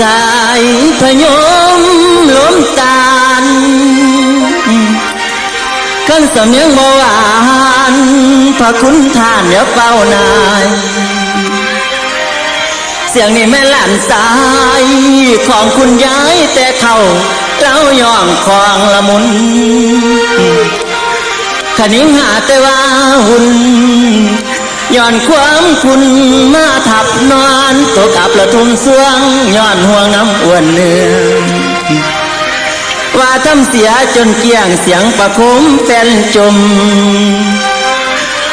สายพยมล้มตาลกันสำเนียงโมหวานพระคุณท่านเดี๋ยวเป้านาย เสียงนี่แม่หลานสายของคุณยายแต่เขาเล่าย่องคลองละมุนขนิ้งหาแต่ว่าหุ่น ย้อนความคุณมาทับนอนตัวกับละทุมสวงย้อนห่วงน้ำอ้วนเนื้อว่าทำเสียจนเกี่ยงเสียงประคมแฟนจม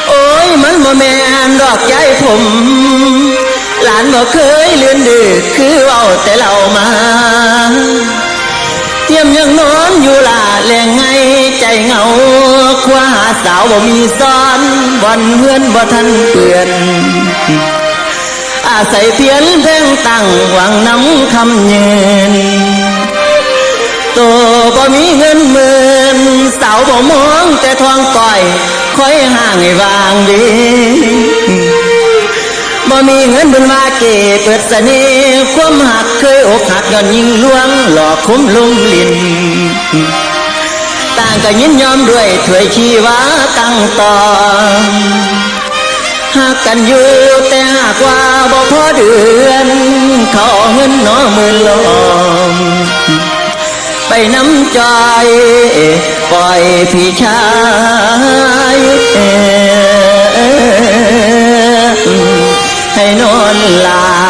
โอ้ยมันบ่แม่นดอกย้ายผม หลานบ่เคยเลือนดื้อคือเอาแต่เรามาเทียมยังนอนอยู่ล่ะแหล่งไงใจเหงา คว้าหาสาวบ่มีซ้อนวันเพื่อนบ่ทันเปื่อนอาศัยเพียนแพงตั้งหวังน้ำคำเยินโตบ่มีเงินหมื่นสาวบ่มองแต่ทองก่อยคอยห่างให้วางดีบ่มีเงินบุญมาเก็บเปิดเสน่ห์ความหักเคยอกหักย้อนยิงลวงหลอกคุ้มลุมลิน ต่างก็ยินยอมด้วยถวยชีวาตั้งต่อหากกันอยู่แต่หากว่าบ่พอเดือน เขาเอเงินหนอมื่นลมไปน้ำใจปล่อยพี่ชายให้นอนหลา